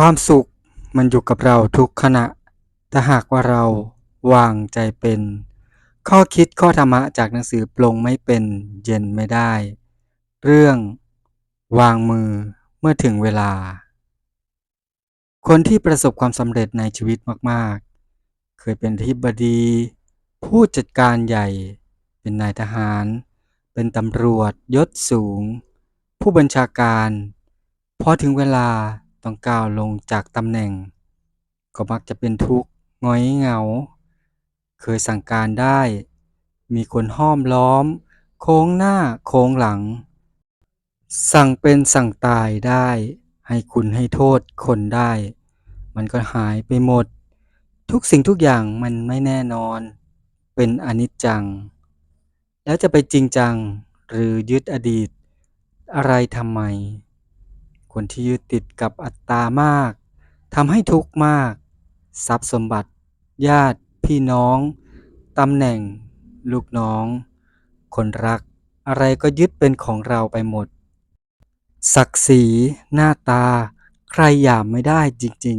ความสุขมันอยู่กับเราทุกขณะ ถ้าหากว่าเราวางใจเป็น ข้อคิดข้อธรรมะจากหนังสือปลงไม่เป็นเย็นไม่ได้ เรื่อง วางมือเมื่อถึงเวลา คนที่ประสบความสำเร็จในชีวิตมากๆ เคยเป็นที่บดี ผู้จัดการใหญ่ เป็นนายทหาร เป็นตำรวจยศสูง ผู้บัญชาการ พอถึงเวลา ต้องก้าวลงจากตำแหน่ง ก็มักจะเป็นทุกข์หงอยเหงา เคยสั่งการได้ มีคนห้อมล้อม โค้งหน้าโค้งหลัง สั่งเป็นสั่งตายได้ ให้คุณให้โทษคนได้ มันก็หายไปหมด ทุกสิ่งทุกอย่างมันไม่แน่นอน เป็นอนิจจัง แล้วจะไปจริงจังหรือยึดอดีต อะไรทำไม คนที่ยึดติดกับอัตตามากทำให้ทุกข์มาก ทรัพย์สมบัติ ญาติ พี่น้องตำแหน่ง ลูกน้อง คนรัก อะไรก็ยึดเป็นของเราไปหมด ศักดิ์ศรี หน้าตา ใครหยามไม่ได้จริง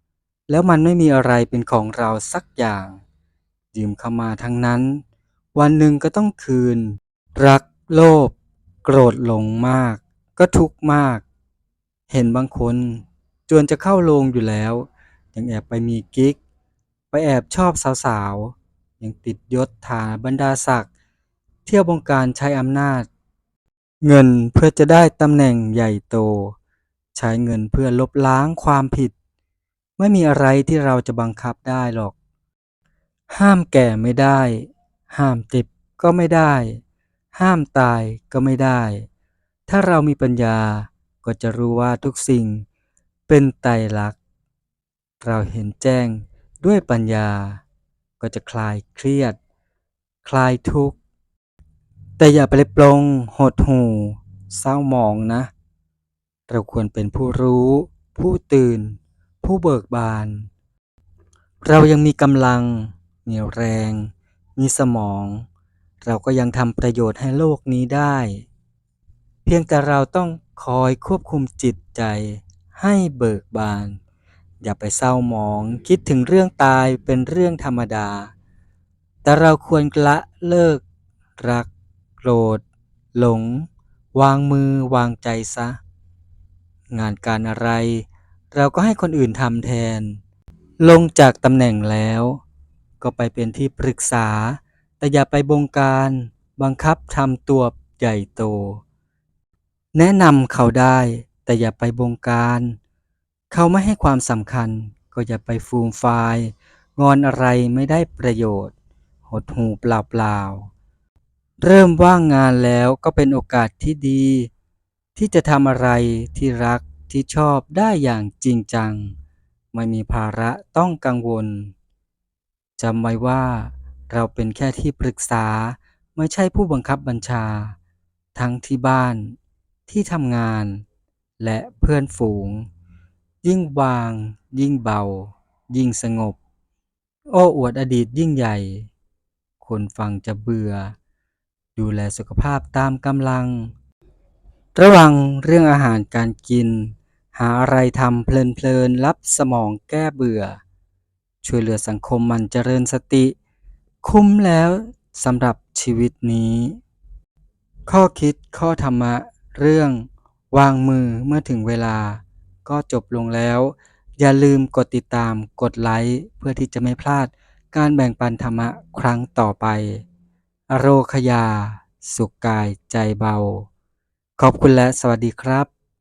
ๆ แล้วมันไม่มีอะไรเป็นของเราสักอย่าง ยืมเข้ามาทั้งนั้น วันหนึ่งก็ต้องคืน รัก โลภ โกรธหลงมาก ก็ทุกข์มาก เห็นบางคนจวนจะเข้าโรงอยู่แล้ว ยังแอบไปมีกิ๊ก ไปแอบชอบสาวๆ ยังติดยศถาบรรดาศักดิ์เที่ยวบงการใช้อำนาจ เงินเพื่อจะได้ตำแหน่งใหญ่โต ใช้เงินเพื่อลบล้างความผิด ไม่มีอะไรที่เราจะบังคับได้หรอก ห้ามแก่ไม่ได้ ห้ามเจ็บก็ไม่ได้ ห้ามตายก็ไม่ได้ ถ้าเรามีปัญญา ก็จะรู้ว่าทุกสิ่งเป็นไตรลักษณ์ เราเห็นแจ้งด้วยปัญญา ก็จะคลายเครียด คลายทุกข์ แต่อย่าไปปลงหดหู่เศร้าหมองนะ เราควรเป็นผู้รู้ ผู้ตื่น ผู้เบิกบาน เรายังมีกำลัง มีแรง มีสมอง เราก็ยังทำประโยชน์ให้โลกนี้ได้ เพียงแต่เราต้อง คอยควบคุมจิตใจให้เบิกบาน อย่าไปเศร้าหมองคิดถึงเรื่องตายเป็นเรื่องธรรมดา แต่เราควรละเลิก รักโกรธ หลง วางมือวางใจซะ งานการอะไร เราก็ให้คนอื่นทำแทน ลงจากตำแหน่งแล้ว ก็ไปเป็นที่ปรึกษา แต่อย่าไปบงการ บังคับทำตัวใหญ่โต แนะนำเขาได้ แต่อย่าไปบงการ เขาไม่ให้ความสำคัญ ก็อย่าไปฟูมฟายงอนอะไรไม่ได้ประโยชน์ หดหู่เปล่าๆ เริ่มว่างงานแล้วก็เป็นโอกาสที่ดี ที่จะทำอะไรที่รักที่ชอบได้อย่างจริงจัง ไม่มีภาระต้องกังวลจำไว้ว่าเราเป็นแค่ที่ปรึกษาไม่ใช่ผู้บังคับบัญชา ทั้งที่บ้าน ที่ทำงาน และเพื่อนฝูง ยิ่งวาง ยิ่งเบา ยิ่งสงบ โอ้อวดอดีตยิ่งใหญ่ คนฟังจะเบื่อ ดูแลสุขภาพตามกำลัง ระวังเรื่องอาหารการกิน หาอะไรทำเพลินๆรับสมองแก้เบื่อ ช่วยเหลือสังคมมันเจริญสติ คุ้มแล้วสำหรับชีวิตนี้ ข้อคิดข้อธรรมะ เรื่องวางมือเมื่อถึงเวลา ก็จบลงแล้ว อย่าลืมกดติดตาม กดไลค์เพื่อที่จะไม่พลาดการแบ่งปันธรรมะครั้งต่อไป อโรคยา สุขกายใจเบา ขอบคุณและสวัสดีครับ